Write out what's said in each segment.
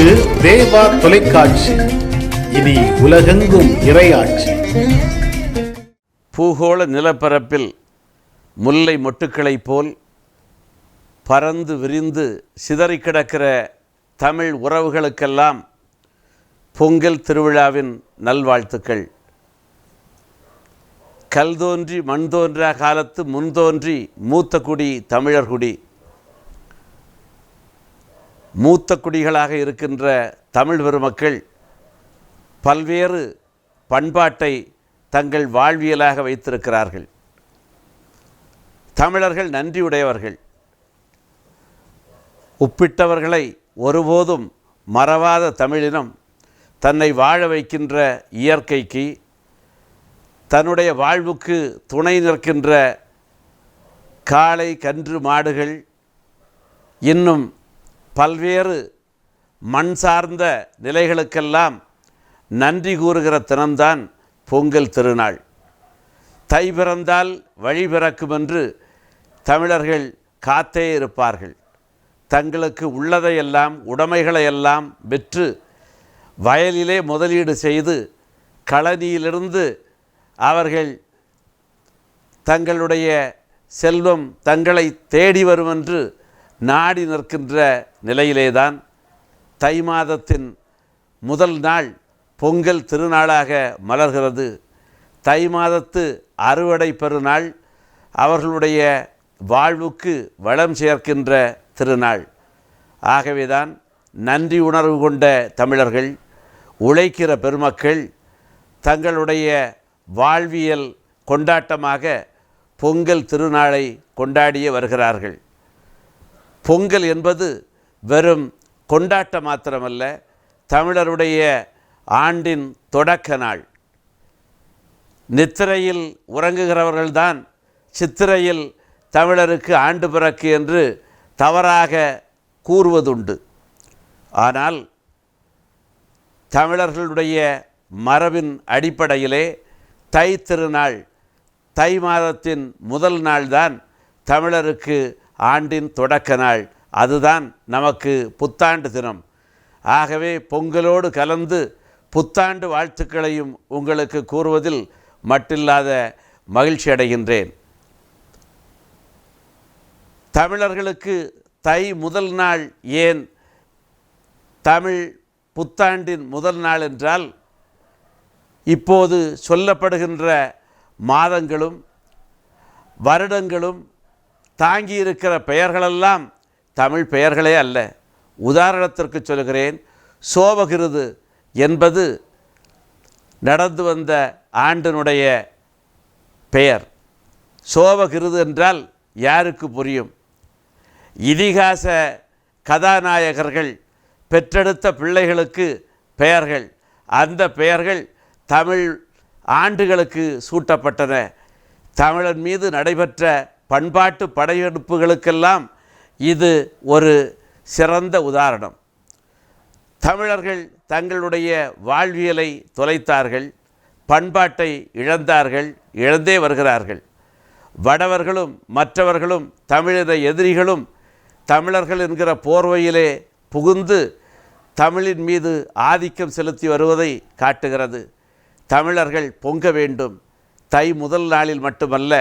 இது தேவா தொலைக்காட்சி. இனி உலகெங்கும் இரையாட்சி. பூகோள நிலப்பரப்பில் முல்லை மொட்டுக்களைப் போல் பறந்து விரிந்து சிதறி கிடக்கிற தமிழ் உறவுகளுக்கெல்லாம் பொங்கல் திருவிழாவின் நல்வாழ்த்துக்கள். கல் தோன்றி மண் தோன்றா காலத்து முன் தோன்றி மூத்த குடி தமிழர் குடி. மூத்த குடிகளாக இருக்கின்ற தமிழ் பெருமக்கள் பல்வேறு பண்பாட்டை தங்கள் வாழ்வியலாக வைத்திருக்கிறார்கள். தமிழர்கள் நன்றியுடையவர்கள். உப்பிட்டவர்களை ஒருபோதும் மறவாத தமிழினம் தன்னை வாழ வைக்கின்ற இயற்கைக்கு தன்னுடைய வாழ்வுக்கு துணை நிற்கின்ற காளை கன்று மாடுகள் இன்னும் பல்வேறு மண் சார்ந்த நிலைகளுக்கெல்லாம் நன்றி கூறுகிற தினம்தான் பொங்கல் திருநாள். தை பிறந்தால் வழி பிறக்கும் என்று தமிழர்கள் காத்தே இருப்பார்கள். தங்களுக்கு உள்ளதையெல்லாம் உடைமைகளையெல்லாம் விற்று வயலிலே முதலீடு செய்து களனியிலிருந்து அவர்கள் தங்களுடைய செல்வம் தங்களை தேடி வரும் என்று நாடி நிற்கின்ற நிலையிலேதான் தை மாதத்தின் முதல் நாள் பொங்கல் திருநாளாக மலர்கிறது. தை மாதத்து அறுவடை பெருநாள் அவர்களுடைய வாழ்வுக்கு வளம் சேர்க்கின்ற திருநாள். ஆகவேதான் நன்றி உணர்வு கொண்ட தமிழர்கள் உழைக்கிற பெருமக்கள் தங்களுடைய வாழ்வியல் கொண்டாட்டமாக பொங்கல் திருநாளை கொண்டாடிய வருகிறார்கள். பொங்கல் என்பது வெறும் கொண்டாட்டம் மாத்திரமல்ல தமிழருடைய ஆண்டின் தொடக்க நாள். நித்திரையில் உறங்குகிறவர்கள்தான் சித்திரையில் தமிழருக்கு ஆண்டு பிறக்கு என்று தவறாக கூறுவதுண்டு. ஆனால் தமிழர்களுடைய மரபின் அடிப்படையிலே தை திருநாள் தை மாதத்தின் முதல் நாள்தான் தமிழருக்கு ஆண்டின் தொடக்க நாள். அதுதான் நமக்கு புத்தாண்டு தினம். ஆகவே பொங்கலோடு கலந்து புத்தாண்டு வாழ்த்துக்களையும் உங்களுக்கு கூறுவதில் மட்டில்லாத மகிழ்ச்சி அடைகின்றேன். தமிழர்களுக்கு தை முதல் நாள் ஏன் தமிழ் புத்தாண்டின் முதல் நாள் என்றால் இப்போது சொல்லப்படுகின்ற மாதங்களும் வருடங்களும் தாங்கி இருக்கிற பெயர்களெல்லாம் தமிழ் பெயர்களே அல்ல. உதாரணத்திற்கு சொல்கிறேன் சோபகிருது என்பது நடந்து வந்த ஆண்டினுடைய பெயர். சோபகிருது என்றால் யாருக்கு புரியும்? இதிகாச கதாநாயகர்கள் பெற்றெடுத்த பிள்ளைகளுக்கு பெயர்கள். அந்த பெயர்கள் தமிழ் ஆண்டுகளுக்கு சூட்டப்பட்டன. தமிழன் மீது நடைபெற்ற பண்பாட்டு படையெடுப்புகளுக்கெல்லாம் இது ஒரு சிறந்த உதாரணம். தமிழர்கள் தங்களுடைய வாழ்வியலை தொலைத்தார்கள் பண்பாட்டை இழந்தார்கள் இழந்தே வருகிறார்கள். வடவர்களும் மற்றவர்களும் தமிழின எதிரிகளும் தமிழர்கள் என்கிற போர்வையிலே புகுந்து தமிழின் மீது ஆதிக்கம் செலுத்தி வருவதை காட்டுகிறது. தமிழர்கள் பொங்க வேண்டும். தை முதல் நாளில் மட்டுமல்ல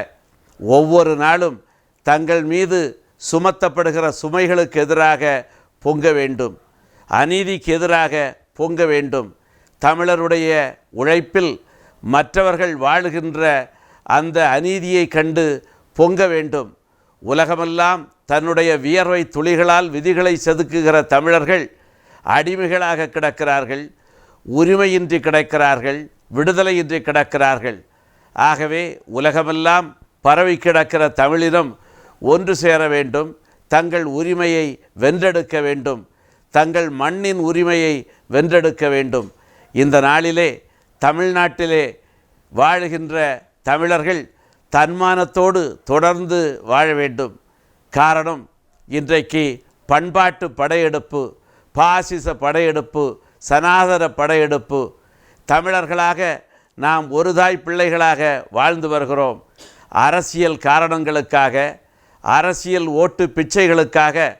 ஒவ்வொரு நாளும் தங்கள் மீது சுமத்தப்படுகிற சுமைகளுக்கு எதிராக பொங்க வேண்டும். அநீதிக்கு எதிராக பொங்க வேண்டும். தமிழருடைய உழைப்பில் மற்றவர்கள் வாழுகின்ற அந்த அநீதியை கண்டு பொங்க வேண்டும். உலகமெல்லாம் தன்னுடைய வியர்வை துளிகளால் விதிகளை செதுக்குகிற தமிழர்கள் அடிமைகளாக கிடக்கிறார்கள். உரிமையின்றி கிடக்கிறார்கள். விடுதலையின்றி கிடக்கிறார்கள். ஆகவே உலகமெல்லாம் பரவி கிடக்கிற தமிழினம் ஒன்று சேர வேண்டும் தங்கள் உரிமையை வென்றெடுக்க வேண்டும் தங்கள் மண்ணின் உரிமையை வென்றெடுக்க வேண்டும். இந்த நாளிலே தமிழ்நாட்டிலே வாழுகின்ற தமிழர்கள் தன்மானத்தோடு தொடர்ந்து வாழ வேண்டும். காரணம் இன்றைக்கு பண்பாட்டு படையெடுப்பு பாசிச படையெடுப்பு சனாதன படையெடுப்பு. தமிழர்களாக நாம் ஒரு தாய் பிள்ளைகளாக வாழ்ந்து வருகிறோம். அரசியல் காரணங்களுக்காக அரசியல் ஓட்டு பிச்சைகளுக்காக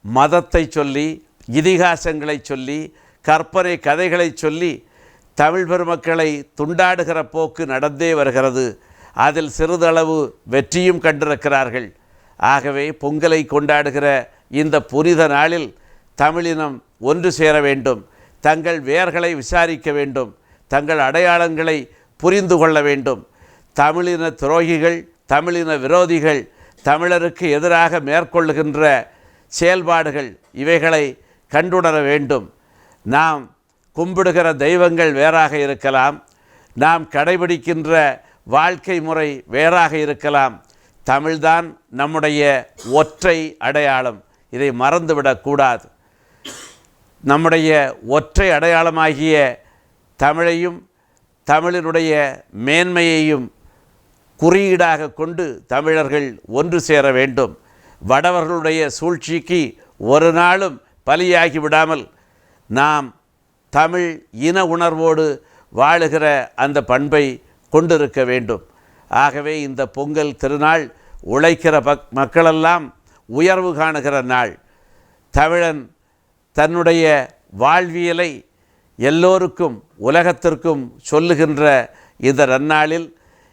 மதத்தை சொல்லி இதிகாசங்களை சொல்லி கற்பனை கதைகளை சொல்லி தமிழ் பெருமக்களை துண்டாடுகிற போக்கு நடந்தே வருகிறது. அதில் சிறிதளவு வெற்றியும் கண்டிருக்கிறார்கள். ஆகவே பொங்கலை கொண்டாடுகிற இந்த புனித நாளில் தமிழினம் ஒன்று சேர வேண்டும். தங்கள் வேர்களை விசாரிக்க வேண்டும். தங்கள் அடையாளங்களை புரிந்து கொள்ள வேண்டும். தமிழின துரோகிகள் தமிழின விரோதிகள் தமிழருக்கு எதிராக மேற்கொள்ளுகின்ற செயல்பாடுகள் இவைகளை கண்டுணர வேண்டும். நாம் கும்பிடுகிற தெய்வங்கள் வேறாக இருக்கலாம். நாம் கடைபிடிக்கின்ற வாழ்க்கை முறை வேறாக இருக்கலாம். தமிழ்தான் நம்முடைய ஒற்றை அடையாளம். இதை மறந்துவிடக்கூடாது நம்முடைய ஒற்றை அடையாளமாகிய தமிழையும் தமிழினுடைய மேன்மையையும் குறியீடாக கொண்டு தமிழர்கள் ஒன்று சேர வேண்டும். வடவர்களுடைய சூழ்ச்சிக்கு ஒரு நாளும் பலியாகி விடாமல் நாம் தமிழ் இன உணர்வோடு வாழுகிற அந்த பண்பை கொண்டிருக்க வேண்டும். ஆகவே இந்த பொங்கல் திருநாள் உழைக்கிற பக் மக்களெல்லாம் உயர்வு காணுகிற நாள். தமிழன் தன்னுடைய வாழ்வியலை எல்லோருக்கும் உலகத்திற்கும் சொல்லுகின்ற இந்த நன்னாளில்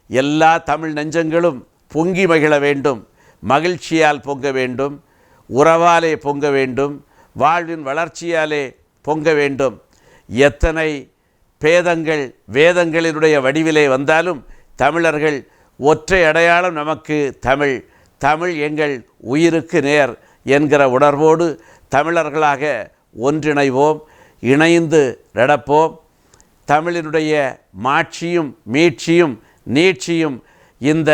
எல்லா தமிழ் நெஞ்சங்களும் பொங்கி மகிழ வேண்டும் மகிழ்ச்சியால் பொங்க வேண்டும் உறவாலே பொங்க வேண்டும் வாழ்வின் வளர்ச்சியாலே பொங்க வேண்டும். எத்தனை பேதங்கள் வேதங்களினுடைய வடிவிலே வந்தாலும் தமிழர்கள் ஒற்றை அடையாளம் நமக்கு தமிழ். தமிழ் எங்கள் உயிருக்கு நேர் என்கிற உணர்வோடு தமிழர்களாக ஒன்றிணைவோம் இணைந்து நடப்போம். தமிழினுடைய மாட்சியும் மீட்சியும் நீட்சியும் இந்த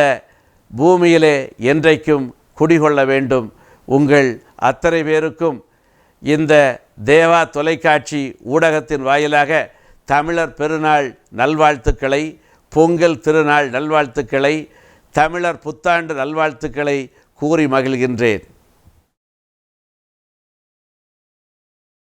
பூமியிலே என்றைக்கும் குடிகொள்ள வேண்டும். உங்கள் அத்தனை பேருக்கும் இந்த தேவா தொலைக்காட்சி ஊடகத்தின் வாயிலாக தமிழர் பெருநாள் நல்வாழ்த்துக்களை பொங்கல் திருநாள் நல்வாழ்த்துக்களை தமிழர் புத்தாண்டு நல்வாழ்த்துக்களை கூறி மகிழ்கின்றேன்.